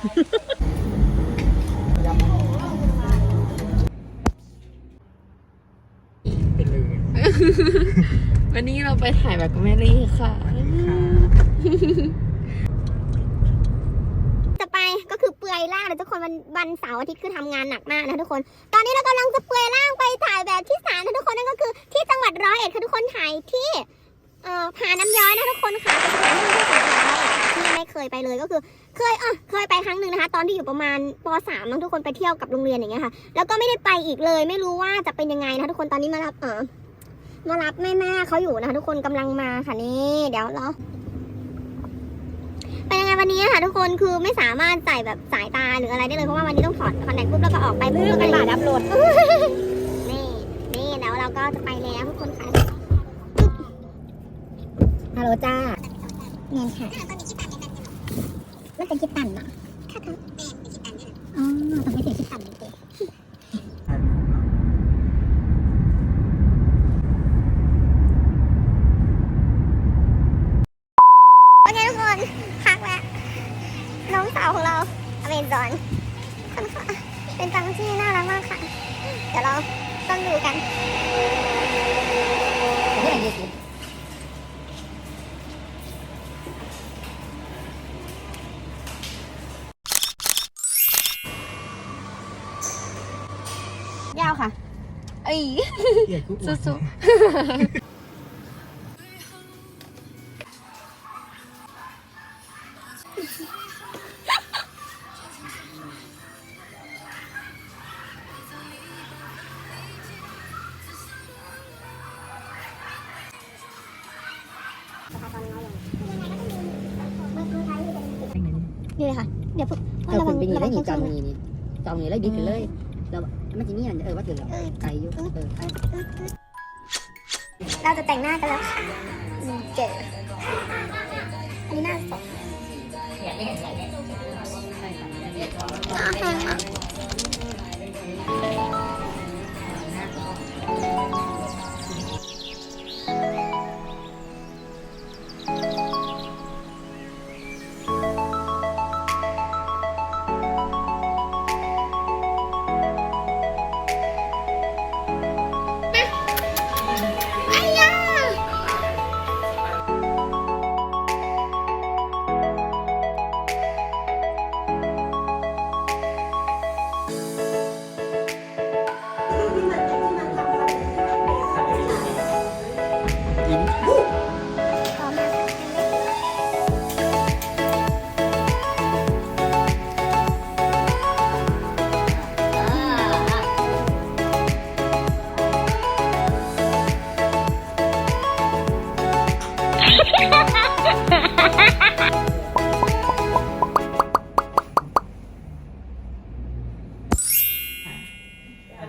เป็นเลยวันนี้เราไปถ่ายแบบกับแม่ลี่ค่ะ จะไปก็คือเปลือยร่างเลยทุกคนวันวันเสาร์อาทิตย์คือทำงานหนักมากนะทุกคน ตอนนี้เรากำลังจะเปลือยร่างไปถ่ายแบบที่ศาลนะทุกคนนั่นก็คือ ที่จังหวัดร้อยเอ็ดค่ะทุกคนถ่ายที่ เอ่อผาน้ำย้อยนะทุกคนค่ะเป็นสถานที่ที่จังหวัดร้อยเอ็ดที่ไม่เคยไปเลยก็คือ เคยเออเคยไปครั้งหนึ่งนะคะ ตอนที่อยู่ประมาณป .3 มั้งทุกคนไปเที่ยวกับโรงเรียนอย่างเงี้ยค่ะ แล้วก็ไม่ได้ไปอีกเลย ไม่รู้ว่าจะเป็นยังไงนะคะทุกคนตอนนี้มารับเออมารับแม่แม่เขาอยู่นะคะทุกคนกำลังมาค่ะนี่เดี๋ยวรอเป็นยังไงวันนี้ค่ะทุกคนคือไม่สามารถใส่แบบสายตาหรืออะไรได้เลยเพราะว่าวันนี้ต้องถอดคอนแทคปุ๊บแล้วก็ออกไปปุ๊บแล้วก็บาดอัพโหลดนี่นี่แล้วเราก็จะไปแล้วทุกคนค่ะฮัลโหลจ้าเงินค่ะ มันเป็นคิดตันเหรอค่ะค่ะอ๋อต้องไปเสียคิดตัน เอ้ยเกียดกูอ้วนสู้นี่เลยค่ะเดี๋ย วพวกเออคุณไปนี่ได้นี่จองระวังนี่นี่จองนี่แล้วดีขึ้นเลยแล้วมันจะมีอันเออว่าถึงแล้วไกลอยู่เออเราจะแต่งหน้ากันแล้วค่ะอืมเจออันนี้หน้าสด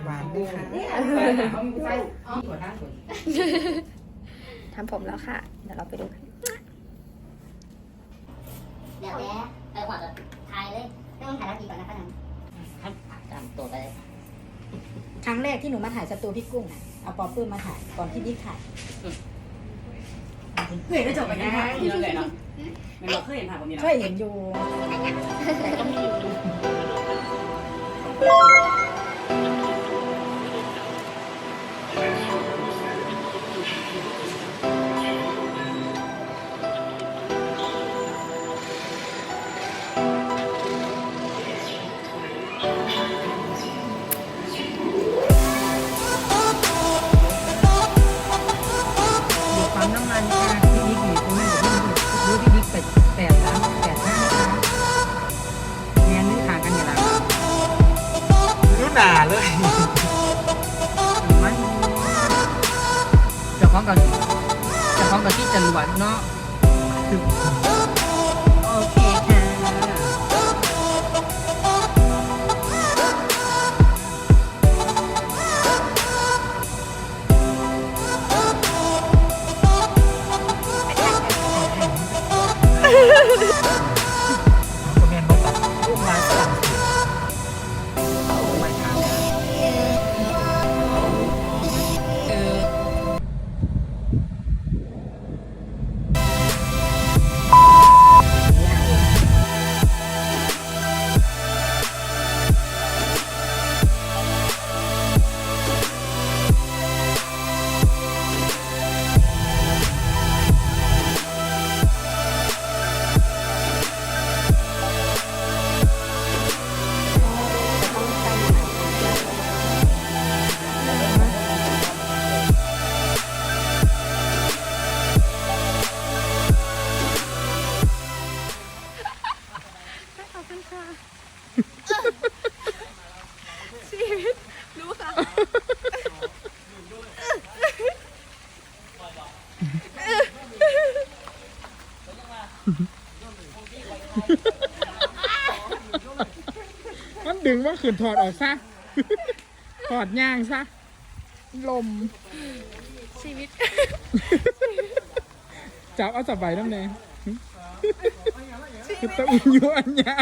หวานด้วยค่ะทำผมแล้วค่ะ เดี๋ยวเราไปดูกัน เดี๋ยวแม่ไปหัวจะถ่ายเลยไม่ต้องถ่ายแล้วกี่ก่อนนะครับครับตามตัวไปเลยครั้งแรกที่หนูมาถ่ายสตูพี่กุ้งอะ เอาปอปื้มมาถ่ายก่อนที่บิ๊กถ่าย เคยได้จบไปยังไงนี่เราเลยเนาะมันเราเคยเห็นผ่านผมนี่เคเนาะยเห็นอยู่ แต่ก็ไม่อยู่อยู่ หนาเลยมันเจ้าขอมกับเจ้าขอมกับที่จรวดเนาะ มันดึงว่าขืนถอดออกซะ ถอดย่างซะ ลม ชีวิต จับเอาจับใบน้ำแน่คือตะอุ่นอยู่อันยา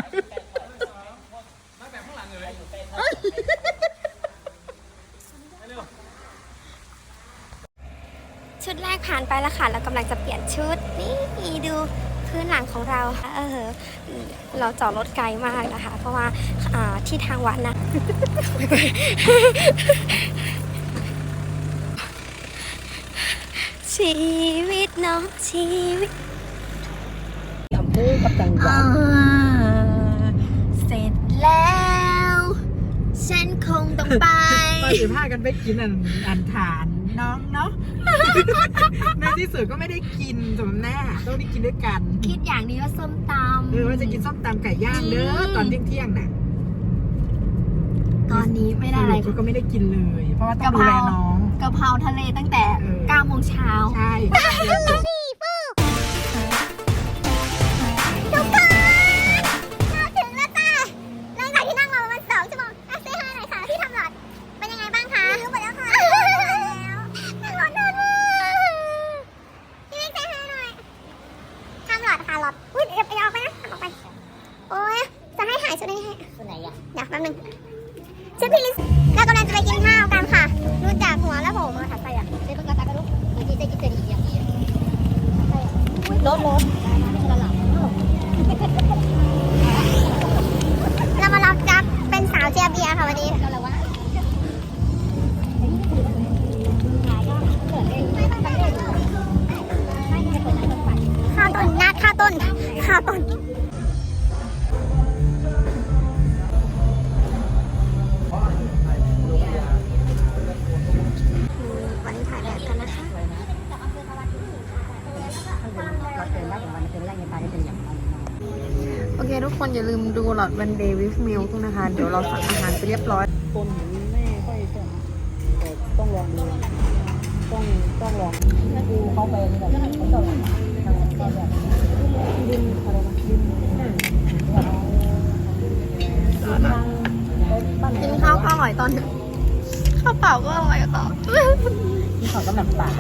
ชุดแรกผ่านไปแล้วค่ะ เรากำลังจะเปลี่ยนชุด นี่ดู พื้นหลังของเราเออเราจอดรถไกลมากนะคะ เพราะว่าอ่าที่ทางวัดนะชีวิตเนาะชีวิตอำเภอกับจังหวัดเสร็จแล้ว ฉันคงต้องไปตอนสิบห้ากันไปกินอันอันฐานน้องเนาะ ในที่สุดก็ไม่ได้กินสมแน่ต้องได้กินด้วยกันคิดอย่างนี้ว่าส้มตำ เออว่าจะกินส้มตำไก่ย่างเด้อตอนเที่ยงเที่ยงๆน่ะตอนนี้ไม่ได้อะไรสปก็ไม่ได้กินเลย เพราะว่าต้องดูแลน้อง กะเพราทะเลตั้งแต่เออ 9โมงเช้า ใช่ รถรถเรามารับจับเป็นสาวเจียเบียร์ค่ะวันนี้แล้วอะไรวะข้าต้นนัดข้าต้นข้าต้น โอเค ทุกคนอย่าลืมดูหลอดวันเดย์วิฟมิลนะคะ เดี๋ยวเราสั่งอาหารไปเรียบร้อยต้นไม่ค่อยจะแต่ต้องลองดู ต้องต้องลองดูเขาไปแบบเขาจะแบบแบบดินอะไรนะดินกินข้าวก็อร่อยตอนข้าวเปล่าก็อร่อยต่อที่เขากำลังปาก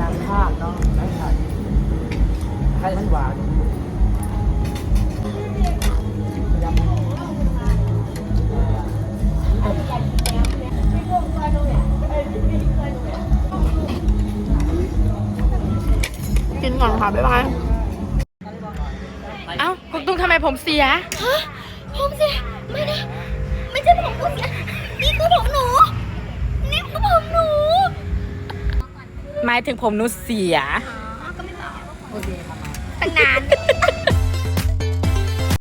ตามภาพเนาะได้ถ่าย ใครมันหวานกินก่อนค่ะ บ๊ายบาย เอ้าคุณตุ้งทำไมผมเสียผมเสียไม่นะไม่ใช่ผมผมเสียนี่คือผมหนู นี่คือผมหนูหมายถึงผมนุชเสีย ตั้งนาน